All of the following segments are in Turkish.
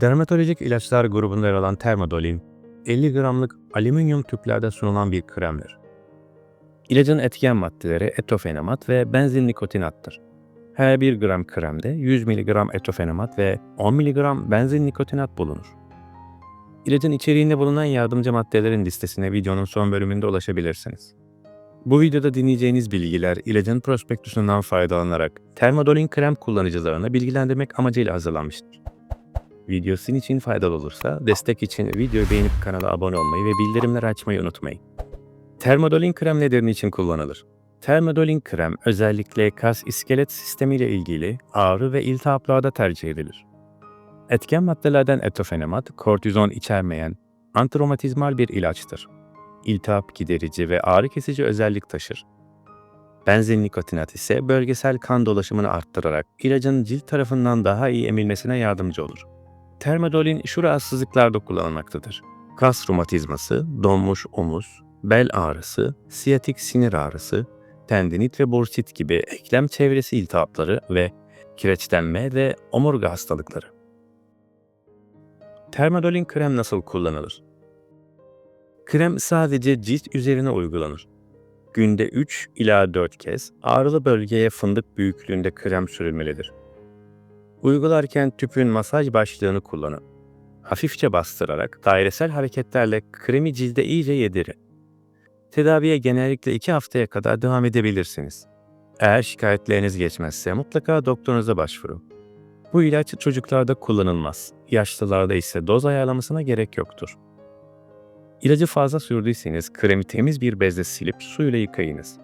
Dermatolojik ilaçlar grubunda yer alan Termadolin, 50 gramlık alüminyum tüplerde sunulan bir kremdir. İlacın etken maddeleri etofenamat ve benzinnikotinattır. Her 1 gram kremde 100 mg etofenamat ve 10 mg benzinnikotinat bulunur. İlacın içeriğinde bulunan yardımcı maddelerin listesine videonun son bölümünde ulaşabilirsiniz. Bu videoda dinleyeceğiniz bilgiler ilacın prospektüsünden faydalanarak termadolin krem kullanıcılarını bilgilendirmek amacıyla hazırlanmıştır. Video sizin için faydalı olursa destek için videoyu beğenip kanala abone olmayı ve bildirimleri açmayı unutmayın. Termadolin krem nedir için kullanılır? Termadolin krem özellikle kas iskelet sistemiyle ilgili ağrı ve iltihaplarda tercih edilir. Etken maddelerden etofenamat, kortizon içermeyen antiromatizmal bir ilaçtır. İltihap giderici ve ağrı kesici özellik taşır. Benzinlikotinat ise bölgesel kan dolaşımını arttırarak ilacın cilt tarafından daha iyi emilmesine yardımcı olur. Termadolin şu rahatsızlıklarda kullanılmaktadır. Kas romatizması, donmuş omuz, bel ağrısı, siyatik sinir ağrısı, tendinit ve bursit gibi eklem çevresi iltihapları ve kireçlenme ve omurga hastalıkları. Termadolin krem nasıl kullanılır? Krem sadece cilt üzerine uygulanır. Günde 3 ila 4 kez ağrılı bölgeye fındık büyüklüğünde krem sürülmelidir. Uygularken tüpün masaj başlığını kullanın. Hafifçe bastırarak dairesel hareketlerle kremi cilde iyice yedirin. Tedaviye genellikle 2 haftaya kadar devam edebilirsiniz. Eğer şikayetleriniz geçmezse mutlaka doktorunuza başvurun. Bu ilaç çocuklarda kullanılmaz. Yaşlılarda ise doz ayarlamasına gerek yoktur. İlacı fazla sürdüyseniz kremi temiz bir bezle silip suyla yıkayınız.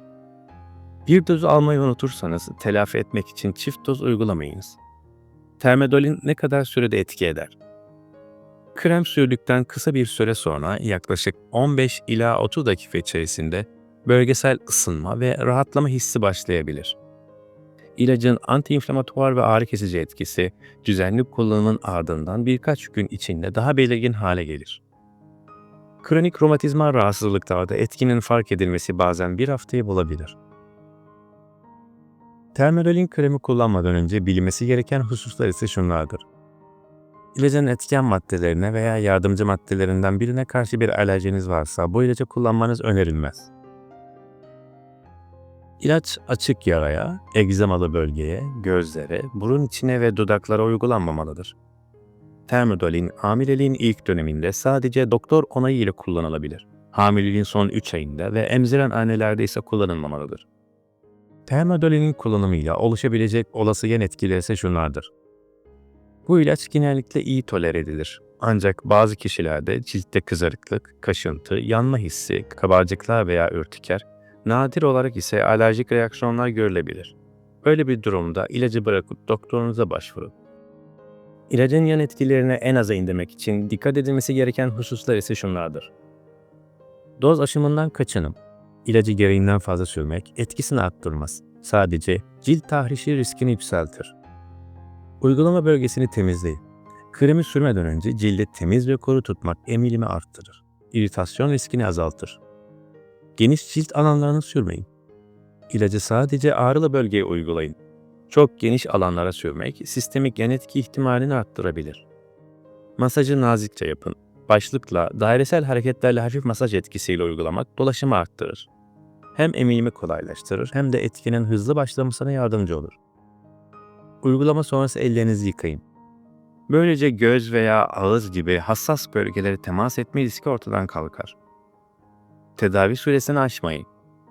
Bir doz almayı unutursanız telafi etmek için çift doz uygulamayınız. Termedolin ne kadar sürede etki eder? Krem sürdükten kısa bir süre sonra yaklaşık 15 ila 30 dakika içerisinde bölgesel ısınma ve rahatlama hissi başlayabilir. İlacın antiinflamatuar ve ağrı kesici etkisi düzenli kullanımın ardından birkaç gün içinde daha belirgin hale gelir. Kronik romatizmal rahatsızlıklarda etkinin fark edilmesi bazen bir haftayı bulabilir. Termodolin kremi kullanmadan önce bilinmesi gereken hususlar ise şunlardır. İlacın etken maddelerine veya yardımcı maddelerinden birine karşı bir alerjiniz varsa bu ilacı kullanmanız önerilmez. İlaç açık yaraya, egzamalı bölgeye, gözlere, burun içine ve dudaklara uygulanmamalıdır. Termodolin hamileliğin ilk döneminde sadece doktor onayı ile kullanılabilir. Hamileliğin son 3 ayında ve emziren annelerde ise kullanılmamalıdır. Termodolinin kullanımıyla oluşabilecek olası yan etkileri ise şunlardır. Bu ilaç genellikle iyi tolere edilir. Ancak bazı kişilerde ciltte kızarıklık, kaşıntı, yanma hissi, kabarcıklar veya ürtiker, nadir olarak ise alerjik reaksiyonlar görülebilir. Böyle bir durumda ilacı bırakıp doktorunuza başvurun. İlacın yan etkilerini en aza indirmek için dikkat edilmesi gereken hususlar ise şunlardır. Doz aşımından kaçının. İlacı gereğinden fazla sürmek etkisini arttırmaz. Sadece cilt tahrişi riskini yükseltir. Uygulama bölgesini temizleyin. Kremi sürmeden önce cildi temiz ve kuru tutmak emilimi arttırır. İritasyon riskini azaltır. Geniş cilt alanlarını sürmeyin. İlacı sadece ağrılı bölgeye uygulayın. Çok geniş alanlara sürmek sistemik yan etki ihtimalini arttırabilir. Masajı nazikçe yapın. Başlıkla, dairesel hareketlerle hafif masaj etkisiyle uygulamak dolaşımı arttırır. Hem emilimi kolaylaştırır hem de etkinin hızlı başlamasına yardımcı olur. Uygulama sonrası ellerinizi yıkayın. Böylece göz veya ağız gibi hassas bölgelere temas etme riski ortadan kalkar. Tedavi süresini aşmayın.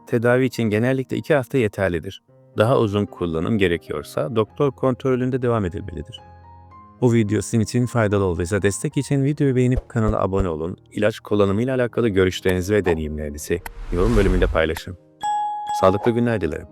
Tedavi için genellikle 2 hafta yeterlidir. Daha uzun kullanım gerekiyorsa doktor kontrolünde devam edilmelidir. Bu video sizin için faydalı olduysa destek için videoyu beğenip kanala abone olun. İlaç kullanımıyla alakalı görüşlerinizi ve deneyimlerinizi yorum bölümünde paylaşın. Sağlıklı günler dilerim.